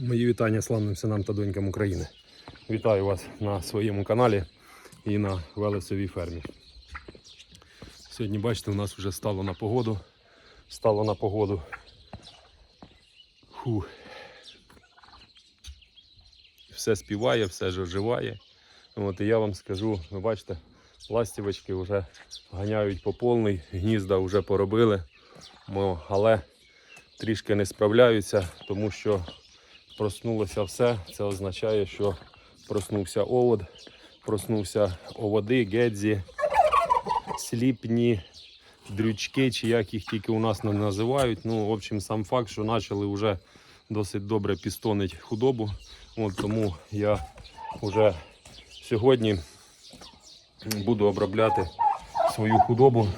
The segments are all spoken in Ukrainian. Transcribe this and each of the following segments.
Мої вітання славним синам та донькам України. Вітаю вас на своєму каналі і на Велесовій фермі. Сьогодні, бачите, у нас вже стало на погоду. Стало на погоду. Фу. Все співає, все ж оживає. От, і я вам скажу, ви бачите, ластівочки вже ганяють по повний, гнізда вже поробили, але трішки не справляються, тому що проснулося все. Це означає, що проснувся овод, проснувся оводи, гедзі, сліпні, дрючки, чи як їх тільки у нас не називають. Ну, в общем, сам факт, що почали вже досить добре пістонить худобу. От тому я вже сьогодні буду обробляти свою худобу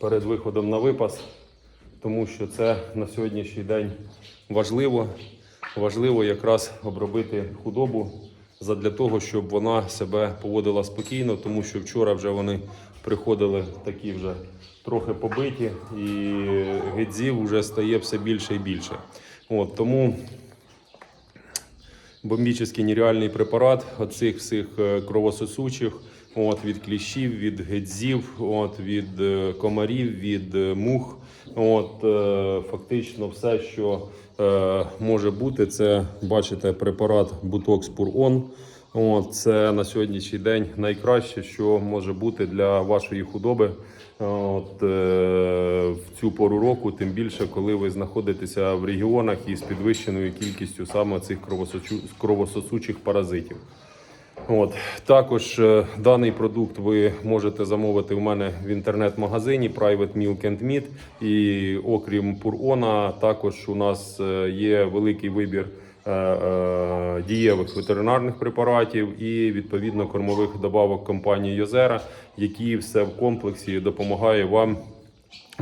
перед виходом на випас, тому що це на сьогоднішній день важливо. Важливо якраз обробити худобу задля того, щоб вона себе поводила спокійно, тому що вчора вже вони приходили такі вже трохи побиті, і гидзів вже стає все більше і більше. От, тому бомбічний нереальний препарат оцих всіх е, кровососучих, от, від кліщів, від гедзів, от, від е, комарів, від е, мух. От, фактично все, що може бути, це бачите препарат Butox Pur-On. Це на сьогоднішній день найкраще, що може бути для вашої худоби. От, е, в цю пору року, тим більше, коли ви знаходитеся в регіонах із підвищеною кількістю саме цих кровососучих паразитів. От також е, даний продукт ви можете замовити у мене в інтернет-магазині Private Milk and Meat. І окрім пурона, також у нас е, є великий вибір е, дієвих ветеринарних препаратів і відповідно кормових добавок компанії Йозера, які все в комплексі допомагає вам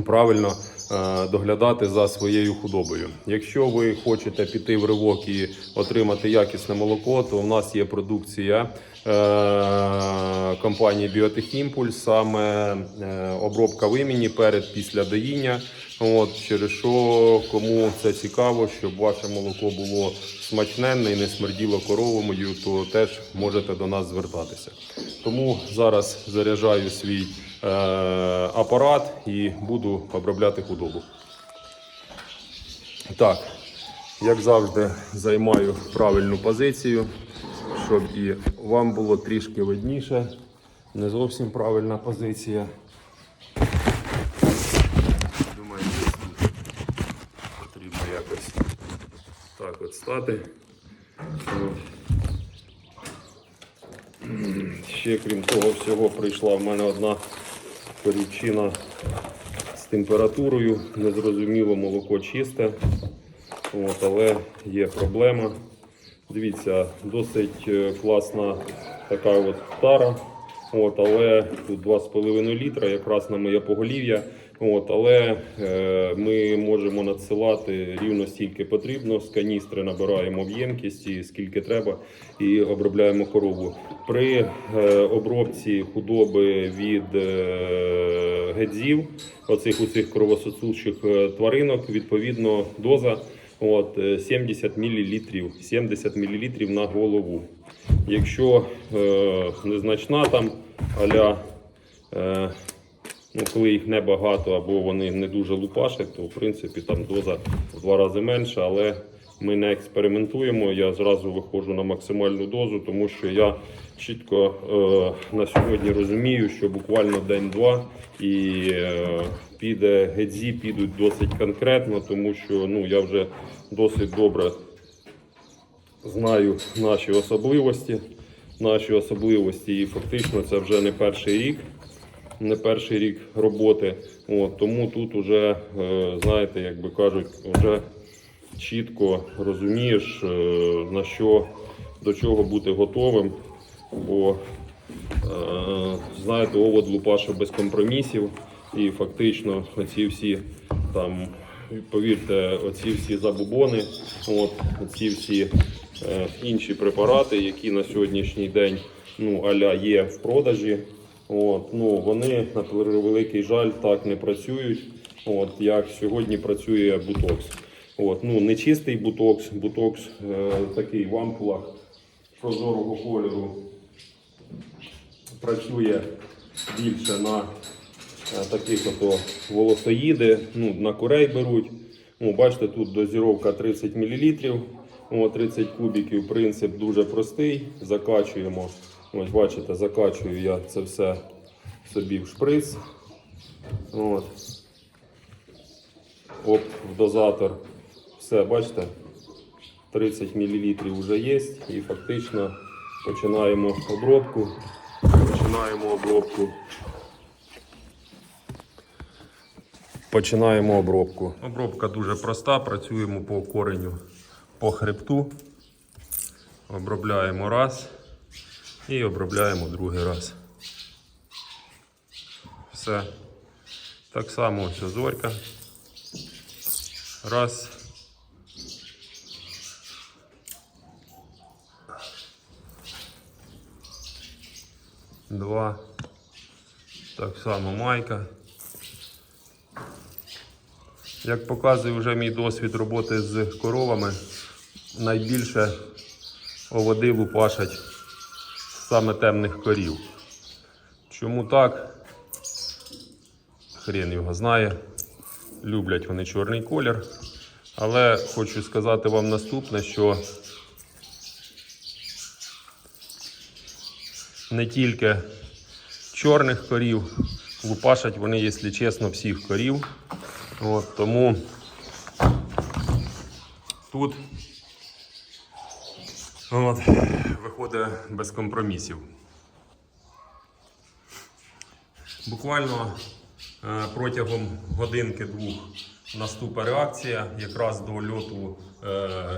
правильно е, доглядати за своєю худобою. Якщо ви хочете піти в ривок і отримати якісне молоко, то в нас є продукція е, компанії Біотехімпульс, саме е, обробка вимені перед після доїння. От через що кому це цікаво, щоб ваше молоко було смачненне і не смерділо коровою, то теж можете до нас звертатися. Тому зараз заряджаю свій апарат і буду обробляти худобу. Так, як завжди, займаю правильну позицію, щоб і вам було трішки видніше. Не зовсім правильна позиція. Думаю, потрібно якось так от стати. Ще крім того всього прийшла в мене одна перечина з температурою. Незрозуміло молоко чисте, от, але є проблема. Дивіться, досить е, класна така от тара. От, але тут 2,5 літра, якраз на моє поголів'я. От, але е, ми можемо надсилати рівно стільки потрібно. З каністри набираємо в ємкість, скільки треба, і обробляємо корову. При е, обробці худоби від е, гедзів, оцих усіх кровососучих е, тваринок, відповідно доза от, е, 70 мл, 70 мл на голову. Якщо е, незначна там аля, е, ну, коли їх небагато або вони не дуже лупашать, то в принципі там доза в два рази менша, але ми не експериментуємо. Я зразу виходжу на максимальну дозу, тому що я чітко е, на сьогодні розумію, що буквально день-два і е, піде гедзі, підуть досить конкретно, тому що ну, я вже досить добре знаю наші особливості. Наші особливості, і фактично це вже не перший рік, не перший рік роботи. От, тому тут вже, е, знаєте, як би кажуть, вже чітко розумієш, е, на що до чого бути готовим. Бо е, знаєте, овод лупаша без компромісів, і фактично оці всі там, повірте, оці всі забубони, от, оці всі інші препарати, які на сьогоднішній день ну, аля є в продажі. От, ну, вони, на превеликий жаль, так не працюють, от, як сьогодні працює Бутокс. От, ну, не чистий бутокс, бутокс е, такий в ампулах прозорого кольору. Працює більше на е, таких ото волосоїди, ну, на курей беруть. Ну, бачите, тут дозіровка 30 мл, о, 30 кубиків. Принцип дуже простий. Закачуємо. Ось бачите, закачую я це все собі в шприц. От. Оп, в дозатор. Все, бачите, 30 мл вже є і фактично починаємо обробку. Починаємо обробку. Починаємо обробку. Обробка дуже проста, працюємо по кореню по хребту. Обробляємо раз і обробляємо другий раз. Все. Так само ось зорька. Раз. Два. Так само майка. Як показує вже мій досвід роботи з коровами, найбільше оводи лупашать саме темних корів. Чому так? Хрен його знає. Люблять вони чорний колір. Але хочу сказати вам наступне, що не тільки чорних корів, лупашать вони, якщо чесно, всіх корів. От, тому тут от, виходить без компромісів. Буквально е, протягом годинки-двох наступа реакція. Якраз до льоту е,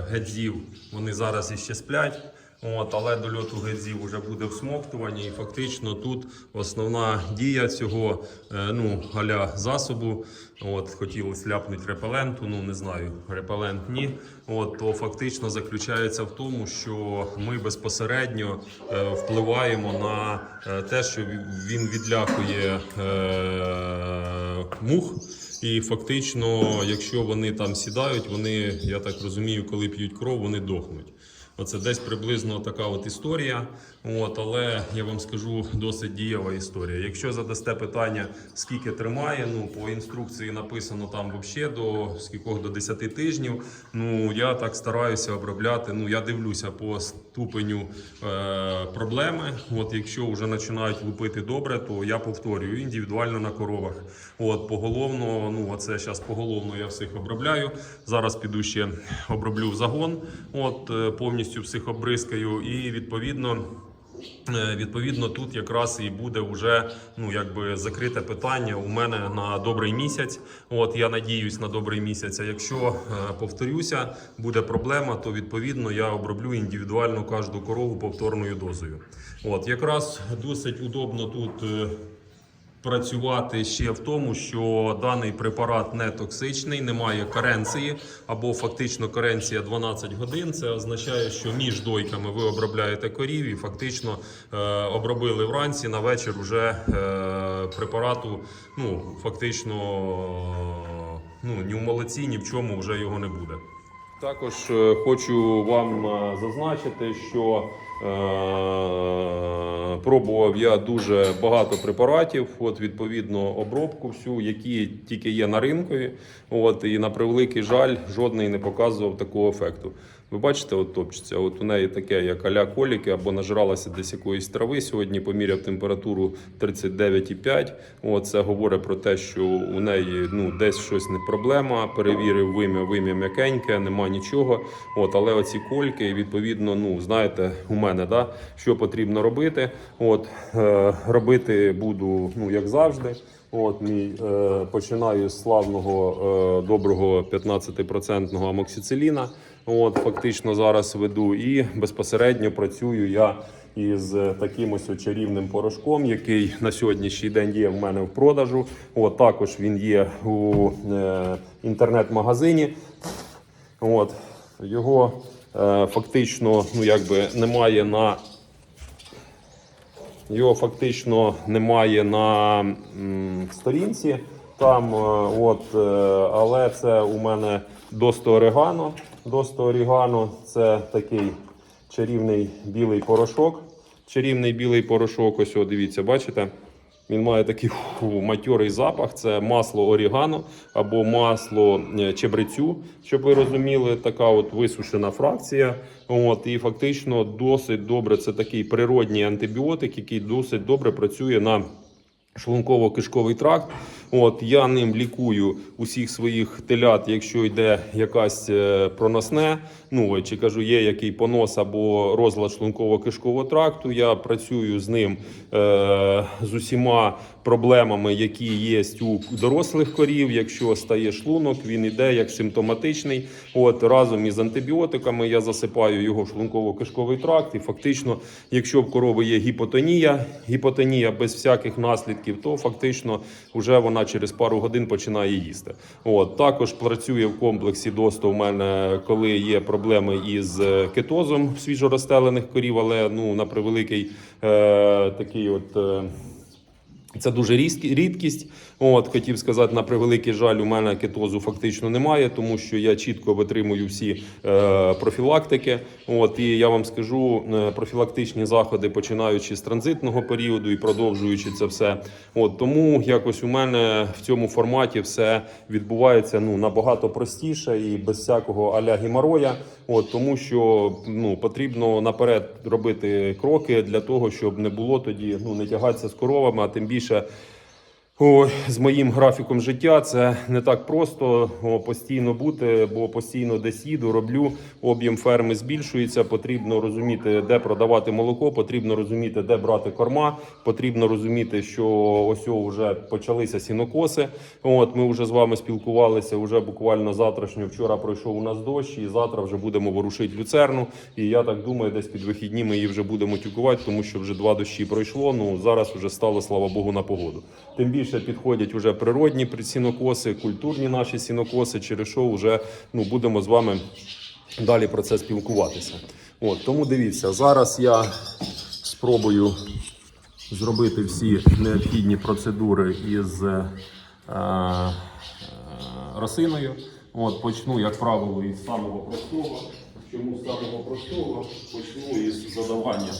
гедзів вони зараз іще сплять. От, але до льоту гедзів вже буде всмоктування, і фактично тут основна дія цього е, ну, галя засобу. От, хотілося ляпнути репеленту, ну не знаю, репелент ні. От, то фактично заключається в тому, що ми безпосередньо е, впливаємо на е, те, що він відлякує е, мух. І фактично, якщо вони там сідають, вони, я так розумію, коли п'ють кров, вони дохнуть. Оце десь приблизно така от історія. От, але я вам скажу досить дієва історія. Якщо задасте питання, скільки тримає, ну по інструкції написано там взагалі до скількох до 10 тижнів. Ну я так стараюся обробляти. Ну я дивлюся по ступеню е, проблеми. От якщо вже починають лупити добре, то я повторюю індивідуально на коровах. От поголовно, ну оце зараз поголовно я всіх обробляю. Зараз піду ще оброблю загон. От е, повністю всіх обризкаю, і відповідно. Е, Відповідно, тут якраз і буде вже ну якби закрите питання у мене на добрий місяць. От я надіюсь на добрий місяць. А якщо е, повторюся, буде проблема, то відповідно я оброблю індивідуально кожну корову повторною дозою. От якраз досить удобно тут. Е, працювати ще в тому, що даний препарат не токсичний, немає каренції або фактично каренція 12 годин. Це означає, що між дойками ви обробляєте корів і фактично е, обробили вранці на вечір уже е, препарату. Ну фактично ну ні в молоці, ні в чому вже його не буде. Також е, хочу вам е, зазначити, що е, пробував я дуже багато препаратів, от відповідно обробку всю, які тільки є на ринку. От і на превеликий жаль, жодний не показував такого ефекту. Ви бачите, от топчеться. От у неї таке, як аля коліки, або нажралася десь якоїсь трави. Сьогодні поміряв температуру 39,5. От це говорить про те, що у неї ну десь щось не проблема. Перевірив вим'я, вим'я м'якеньке, нема нічого. От, але оці кольки, відповідно, ну знаєте, у мене да, що потрібно робити. От е, робити буду, ну як завжди. От мій е, починаю з славного е, доброго 15% амоксициліна. От фактично зараз веду і безпосередньо працюю я із таким ось чарівним порошком, який на сьогоднішній день є в мене в продажу. От також він є у е, інтернет-магазині. От його е, фактично, ну якби немає на його фактично немає на м, сторінці. Там, е, от, е, але це у мене Досто орегано. Досто орегано це такий чарівний білий порошок. Чарівний білий порошок, ось о, дивіться, бачите? Він має такий фу, матьорий запах. Це масло орігано або масло е, чебрецю, щоб ви розуміли, така от висушена фракція. От, і фактично досить добре. Це такий природній антибіотик, який досить добре працює на шлунково-кишковий тракт. От я ним лікую усіх своїх телят, якщо йде якась е, проносне. Ну чи кажу, є який понос або розлад шлунково-кишкового тракту. Я працюю з ним е, з усіма проблемами, які є у дорослих корів. Якщо стає шлунок, він іде як симптоматичний. От разом із антибіотиками я засипаю його в шлунково-кишковий тракт. І фактично, якщо в корови є гіпотонія, гіпотонія без всяких наслідків, то фактично вже вона через пару годин починає їсти. От також працює в комплексі досто. У мене коли є проблеми із е, кетозом свіжоростелених корів, але ну на превеликий е, такий от. Е, це дуже рідкість. От хотів сказати, на превеликий жаль, у мене кетозу фактично немає, тому що я чітко витримую всі е, профілактики. От і я вам скажу е, профілактичні заходи, починаючи з транзитного періоду і продовжуючи це все. От тому якось у мене в цьому форматі все відбувається ну набагато простіше і без всякого аля геморроя. От тому, що ну потрібно наперед робити кроки для того, щоб не було тоді ну не тягатися з коровами, а тим більше. Ой, з моїм графіком життя це не так просто о, постійно бути, бо постійно десь їду, роблю. Об'єм ферми збільшується. Потрібно розуміти, де продавати молоко, потрібно розуміти, де брати корма. Потрібно розуміти, що ось вже почалися сінокоси. От ми вже з вами спілкувалися. Вже буквально завтрашньо. Вчора пройшов у нас дощ, і завтра вже будемо ворушити люцерну. І я так думаю, десь під вихідні ми її вже будемо тюкувати, тому що вже два дощі пройшло. Ну зараз вже стало, слава Богу, на погоду. Тим більше підходять вже природні сінокоси, культурні наші сінокоси, через що вже ну, будемо з вами далі про це спілкуватися. От, тому дивіться, зараз я спробую зробити всі необхідні процедури із е, е, росиною. От, почну, як правило, із самого простого. Чому з самого простого? Почну із додавання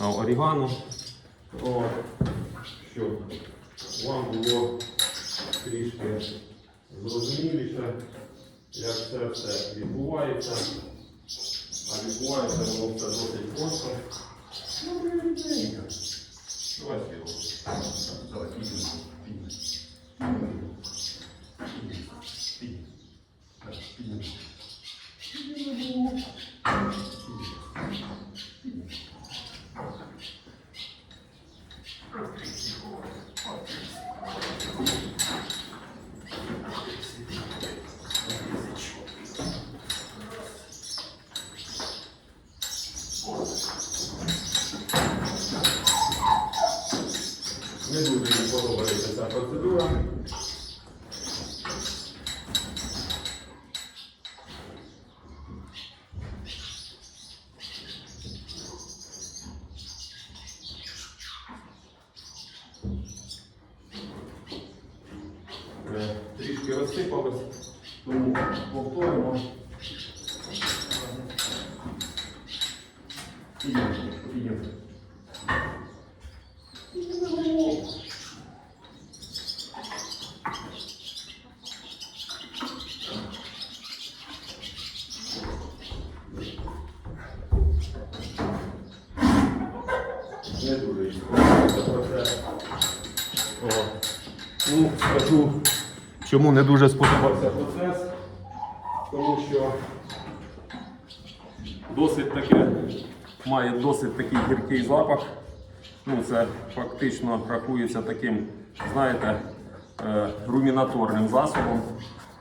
е, орігану. Щоб вам було трішки зрозуміліше, як це все відбувається. А відбувається воно все досить просто. Ну, рівненько. Давай співай. Давай, підійди. Підійди. Підійди. Так, підійди. Підійди. Не дуже мені подобається ця процедура. Е, Трішки розсипалось, тому повторимо. Підіймо, підіймо. Не дуже їй сподобається процес. О. Ну, скажу, чому не дуже сподобався процес, тому що досить таке, має досить такий гіркий запах. Ну, це фактично рахується таким, знаєте, е, румінаторним засобом.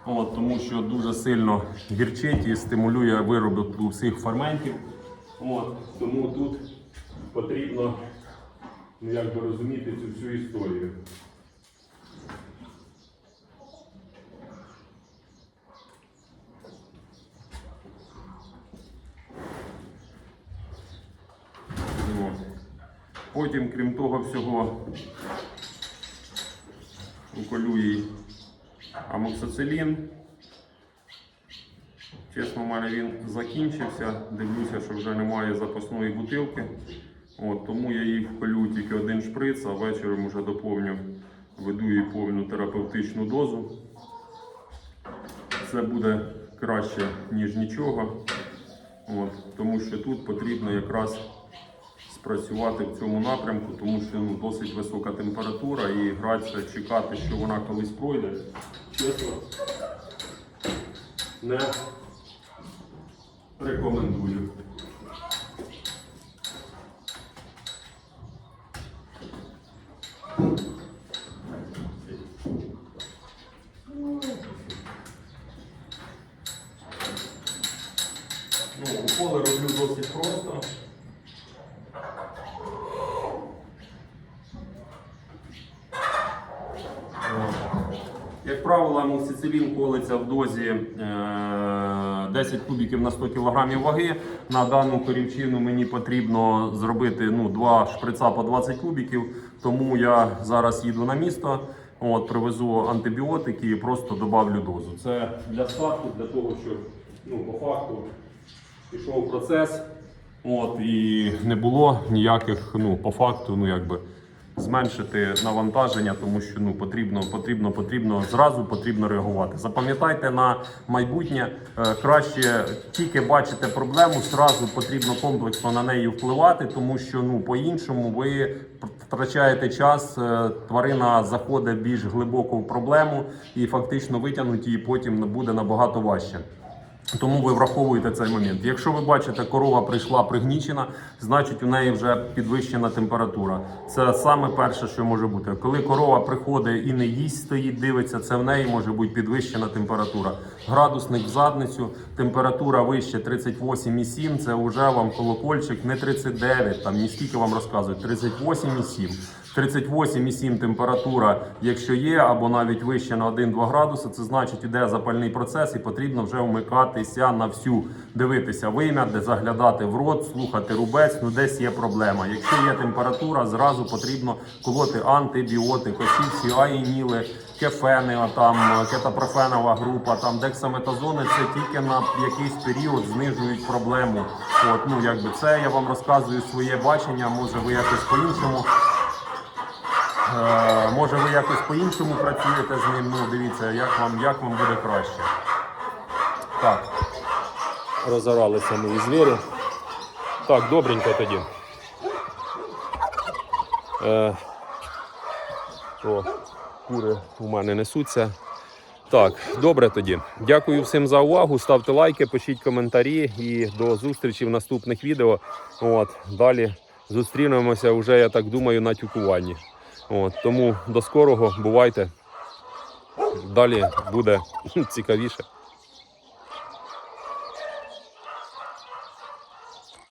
От, тому що дуже сильно гірчить і стимулює виробітку всіх ферментів. От, тому тут потрібно ну, як би розуміти цю всю історію. От. Потім, крім того всього, уколю їй амоксицилін. Чесно, в мене він закінчився. Дивлюся, що вже немає запасної бутилки. От, тому я їй вколю тільки один шприц, а вечором вже доповню, веду їй повну терапевтичну дозу. Це буде краще, ніж нічого. От, тому що тут потрібно якраз спрацювати в цьому напрямку, тому що ну, досить висока температура і гратися, чекати, що вона колись пройде. Чесно, не рекомендую. Ну, уколи роблю досить просто. От. Як правило, амоксицилін колиться в дозі е, 10 кубіків на 100 кг ваги. На дану корівчину мені потрібно зробити ну, два шприца по 20 кубіків, тому я зараз їду на місто, от, привезу антибіотики і просто добавлю дозу. Це для старту, для того, щоб ну, по факту пішов процес, от, і не було ніяких, ну, по факту, ну якби. Зменшити навантаження, тому що ну потрібно, потрібно, потрібно зразу потрібно реагувати. Запам'ятайте на майбутнє е, краще тільки бачите проблему, зразу потрібно комплексно на неї впливати, тому що ну по-іншому ви втрачаєте час. е, Тварина заходить більш глибоко в проблему і фактично витягнути її потім буде набагато важче. Тому ви враховуєте цей момент. Якщо ви бачите, корова прийшла пригнічена, значить у неї вже підвищена температура. Це саме перше, що може бути. Коли корова приходить і не їсть, стоїть, дивиться, це в неї може бути підвищена температура. Градусник в задницю, температура вище 38,7, це вже вам колокольчик, не 39, там ні скільки вам розказують, 38,7. 38,7 температура, якщо є, або навіть вище на 1-2 градуси, це значить іде запальний процес і потрібно вже вмикатися на всю, дивитися вим'я, де заглядати в рот, слухати рубець, ну десь є проблема. Якщо є температура, зразу потрібно колоти антибіотик, оці всі аїніли, кефени, там кетапрофенова група, там дексаметазони, це тільки на якийсь період знижують проблему. От, ну якби це я вам розказую своє бачення, може ви якось по-іншому. Е, Може ви якось по-іншому працюєте з ним, ну дивіться, як вам, як вам буде краще. Так. Розоралися мої звірі. Так, добренько тоді. Е, о, кури у мене несуться. Так, добре тоді. Дякую всім за увагу. Ставте лайки, пишіть коментарі і до зустрічі в наступних відео. От, далі зустрінемося вже, я так думаю, на тюкуванні. От, тому до скорого, бувайте. Далі буде цікавіше.